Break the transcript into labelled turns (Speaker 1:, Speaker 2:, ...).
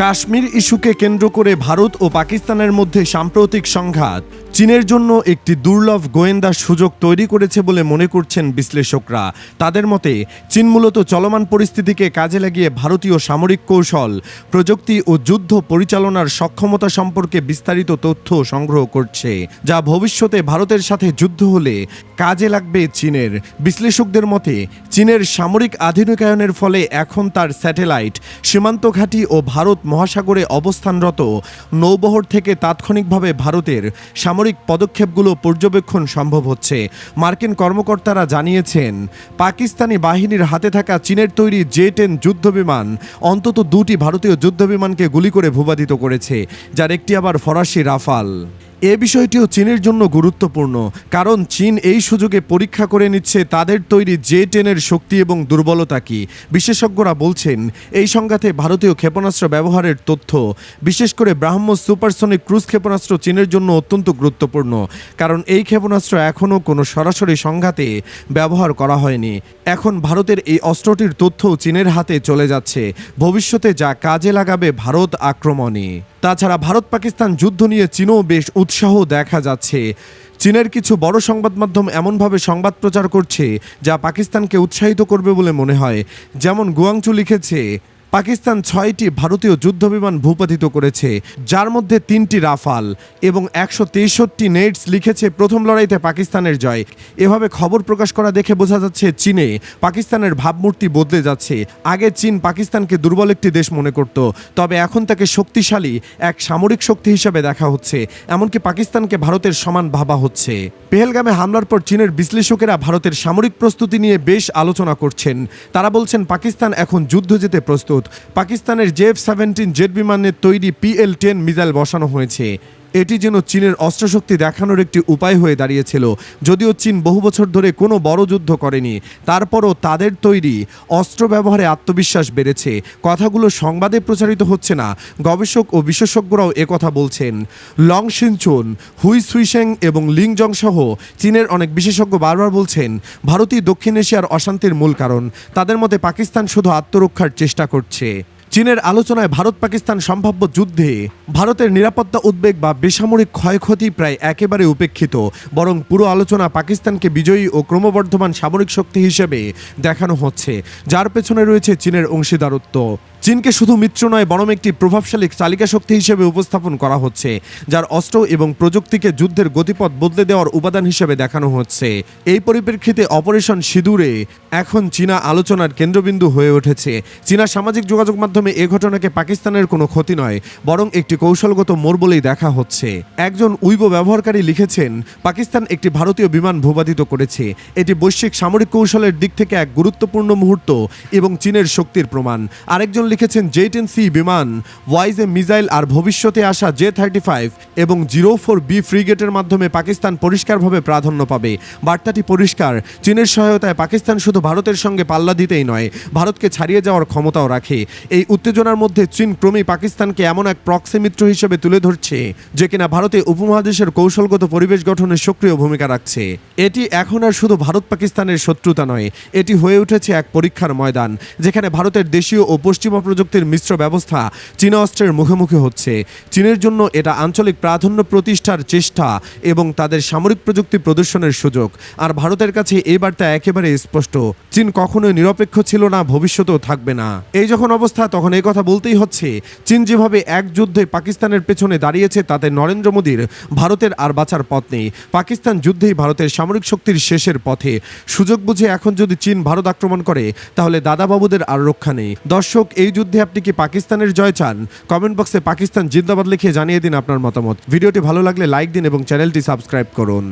Speaker 1: কাশ্মীর ইস্যুকে কেন্দ্র করে ভারত ও পাকিস্তানের মধ্যে সাম্প্রতিক সংঘাত। চীনের জন্য একটি দুর্লভ গোয়েন্দা সুযোগ তৈরি করেছে বলে মনে করছেন বিশ্লেষকরা। তাদের মতে, চীন মূলত চলমান পরিস্থিতিকে কাজে লাগিয়ে ভারতীয় সামরিক কৌশল, প্রযুক্তি ও যুদ্ধ পরিচালনার সক্ষমতা সম্পর্কে বিস্তারিত তথ্য সংগ্রহ করছে, যা ভবিষ্যতে ভারতের সাথে যুদ্ধ হলে কাজে লাগবে চীনের। বিশ্লেষকদের মতে, চীনের সামরিক আধুনিকায়নের ফলে এখন তার স্যাটেলাইট, সীমান্ত ঘাঁটি ও ভারত মহাসাগরে অবস্থানরত নৌবহর থেকে তাৎক্ষণিকভাবে ভারতের সামরিক পদক্ষেপগুলো পর্যবেক্ষণ সম্ভব হচ্ছে। মার্কিন কর্মকর্তারা জানিয়েছেন, পাকিস্তানি বাহিনীর হাতে থাকা চীনের তৈরি জে টেন যুদ্ধবিমান অন্তত দুটি ভারতীয় যুদ্ধবিমানকে গুলি করে ভূপাতিত করেছে, যার একটি আবার ফরাসি রাফাল। এ বিষয়টিও চীনের জন্য গুরুত্বপূর্ণ, কারণ চীন এই সুযোগে পরীক্ষা করে নিচ্ছে তাদের তৈরি জে টেনের শক্তি এবং দুর্বলতা কি। বিশেষজ্ঞরা বলছেন, এই সংঘাতে ভারতীয় ক্ষেপণাস্ত্র ব্যবহারের তথ্য, বিশেষ করে ব্রাহ্মস সুপারসনিক ক্রুজ ক্ষেপণাস্ত্র চীনের জন্য অত্যন্ত গুরুত্বপূর্ণ, কারণ এই ক্ষেপণাস্ত্র এখনও কোনো সরাসরি সংঘাতে ব্যবহার করা হয়নি। এখন ভারতের এই অস্ত্রটির তথ্য চীনের হাতে চলে যাচ্ছে, ভবিষ্যতে যা কাজে লাগাবে ভারত আক্রমণে তাছাড়া ভারত পাকিস্তান যুদ্ধ নিয়ে চীনও বেশ উৎসাহ দেখা যাচ্ছে। চীনের কিছু বড় সংবাদ মাধ্যম এমনভাবে সংবাদ প্রচার করছে, যা পাকিস্তানকে উৎসাহিত করবে বলে মনে হয়। যেমন গুয়াংচু লিখেছে পাকিস্তান ছয়টি ভারতীয় যুদ্ধবিমান ভূপাতিত করেছে, যার মধ্যে তিনটি রাফাল এবং একশো তেষট্টি নেটস লিখেছে প্রথম লড়াইতে পাকিস্তানের জয়। এভাবে খবর প্রকাশ করা দেখে বোঝা যাচ্ছে, চীনে পাকিস্তানের ভাবমূর্তি বদলে যাচ্ছে। আগে চীন পাকিস্তানকে দুর্বল একটি দেশ মনে করত, তবে এখন তাকে শক্তিশালী এক সামরিক শক্তি হিসেবে দেখা হচ্ছে, এমনকি পাকিস্তানকে ভারতের সমান ভাবা হচ্ছে। পেহেলগামে হামলার পর চীনের বিশ্লেষকেরা ভারতের সামরিক প্রস্তুতি নিয়ে বেশ আলোচনা করছেন। তারা বলছেন, পাকিস্তান এখন যুদ্ধ যেতে প্রস্তুত। পাকিস্তানের জেফ সেভেন্টিন জেট বিমানের তৈরি পিএল টেন মিসাইল বসানো হয়েছে। এটি যেন চীনের অস্ত্রশক্তি দেখানোর একটি উপায় হয়ে দাঁড়িয়েছিল, যদিও চীন বহু বছর ধরে কোনো বড় যুদ্ধ করেনি। তারপরও তাদের তৈরি অস্ত্র ব্যবহারে আত্মবিশ্বাস বেড়েছে। কথাগুলো সংবাদে প্রচারিত হচ্ছে না, গবেষক ও বিশেষজ্ঞরাও একথা বলছেন। লং সিনচুন হুই সুইশেং এবং লিংজং সহ চীনের অনেক বিশেষজ্ঞ বারবার বলছেন, ভারতই দক্ষিণ এশিয়ার অশান্তির মূল কারণ। তাদের মতে পাকিস্তান শুধু আত্মরক্ষার চেষ্টা করছে। চীনের আলোচনায় ভারত পাকিস্তান সম্ভাব্য যুদ্ধে ভারতের নিরাপত্তা উদ্বেগ বা বেসামরিক ক্ষয়ক্ষতি প্রায় একেবারে উপেক্ষিত, বরং পুরো আলোচনা পাকিস্তানকে বিজয়ী ও ক্রমবর্ধমান সামরিক শক্তি হিসেবে দেখানো হচ্ছে, যার পেছনে রয়েছে চীনের অংশীদারত্ব। চীনকে শুধু মিত্র নয়, বরং একটি প্রভাবশালী চালিকা শক্তি হিসেবে উপস্থাপন করা হচ্ছে, যার অস্ত্র এবং প্রযুক্তিকে যুদ্ধের গতিপথ বদলে দেওয়ার উপাদান হিসেবে দেখানো হচ্ছে। এই পরিপ্রেক্ষিতে অপারেশন সিঁদুরে এখন চীনা আলোচনার কেন্দ্রবিন্দু হয়ে উঠেছে। চীনা সামাজিক যোগাযোগ মাধ্যমে এ ঘটনাকে পাকিস্তানের কোনো ক্ষতি নয়, বরং একটি কৌশলগত মোড় বলেই দেখা হচ্ছে। একজন উইবো ব্যবহারকারী লিখেছেন, পাকিস্তান একটি ভারতীয় বিমান ভূপাতিত করেছে। এটি বৈশ্বিক সামরিক কৌশলের দিক থেকে এক গুরুত্বপূর্ণ মুহূর্ত এবং চীনের শক্তির প্রমাণ। আরেকজন লিখেছেন জে টেন সি বিমান ওয়াইজ এ মিসাইল আর ভবিষ্যতে আসা জে থার্টি ফাইভ এবং জিরো ফোর বি ফ্রিগেটের মাধ্যমে পাকিস্তান পরিষ্কারভাবে প্রাধান্য পাবে। বার্তাটি পরিষ্কার, চীনের সহায়তায় পাকিস্তান শুধু ভারতের সঙ্গে পাল্লা দিতেই নয়, ভারতকে ছাড়িয়ে যাওয়ার ক্ষমতাও রাখে। এই উত্তেজনার মধ্যে চীন ক্রমেই পাকিস্তানকে এমন এক প্রক্সি মিত্র হিসেবে তুলে ধরছে, যে কিনা ভারতে উপমহাদেশের কৌশলগত পরিবেশ গঠনে সক্রিয় ভূমিকা রাখছে। এটি এখন আর শুধু ভারত পাকিস্তানের শত্রুতা নয়, এটি হয়ে উঠেছে এক পরীক্ষার ময়দান, যেখানে ভারতের দেশীয় ও পশ্চিমা প্রযুক্তির মিশ্র ব্যবস্থা চীনা অস্ত্রের মুখোমুখি হচ্ছে। চীনের জন্য এটা আঞ্চলিক প্রাধান্য প্রতিষ্ঠার চেষ্টা এবং তাদের সামরিক প্রযুক্তি প্রদর্শনের সুযোগ। আর ভারতের কাছে এই বার্তা একেবারে স্পষ্ট, চীন কখনোই নিরপেক্ষ ছিল না, ভবিষ্যতেও থাকবে না। এই যখন অবস্থা, তখন এই কথা বলতেই হচ্ছে, চীন যেভাবে এক যুদ্ধে পাকিস্তানের পেছনে দাঁড়িয়েছে, তাতে নরেন্দ্র মোদীর ভারতের আর বাঁচার পথ নেই। পাকিস্তান যুদ্ধেই ভারতের সামরিক শক্তির শেষের পথে। সুযোগ বুঝে এখন যদি চীন ভারত আক্রমণ করে, তাহলে দাদাবাবুদের আর রক্ষা নেই। দর্শক এই যুদ্ধে আপনি কি পাকিস্তানের জয় চান? কমেন্ট বক্সে পাকিস্তান জিন্দাবাদ লিখে জানিয়ে দিন আপনার মতামত। ভিডিওটি ভালো লাগলে লাইক দিন এবং চ্যানেলটি সাবস্ক্রাইব করুন।